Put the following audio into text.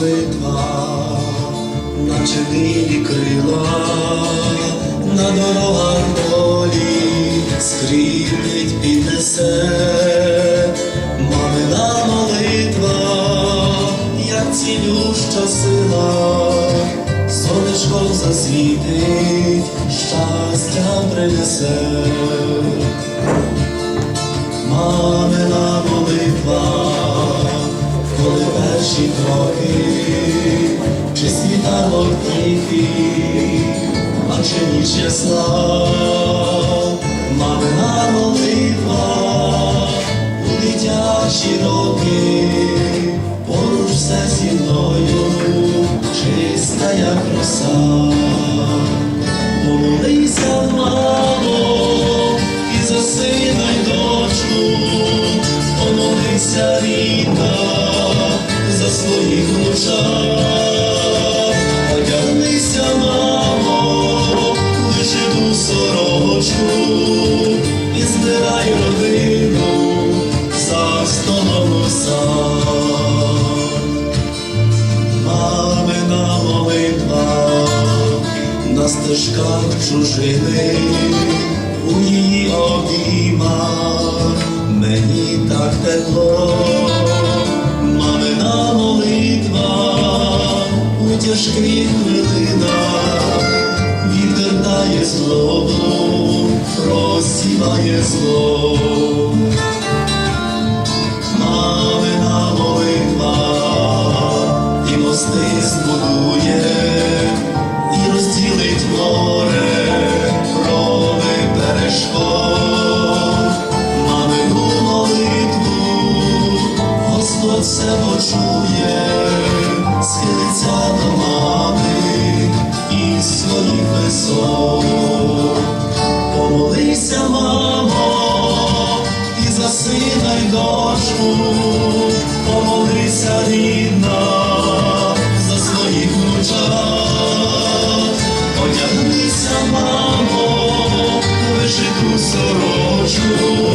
молитва, наче вілі крила, на дорогах долі скріпить піднесе, мамина молитва, як цілюща сила, сонечком засвітить, щастя принесе. Перші кроки, чи світанок тихий, а чи ніч ясна, мамина молитва, у дитячі роки, поруч все зі мною, чиста як роса. Одягнися, мамо, лиши ту сорочку, і збирай родину за столом сад. Мамина молитва на стежках чужини, у її обіймах мені так тепло, у тяжких хвилинах відвертає злобу, розсіває зло. Мамина молитва і мости збудує, і розділить море, крови перешкод. Мамину молитву Господь все почує, схилиться до мати і своїх весов. Помолися, мамо, і за сина й дочку, помолися рідна за своїх внучат, одягнися, мамо, лежи ту сорочку.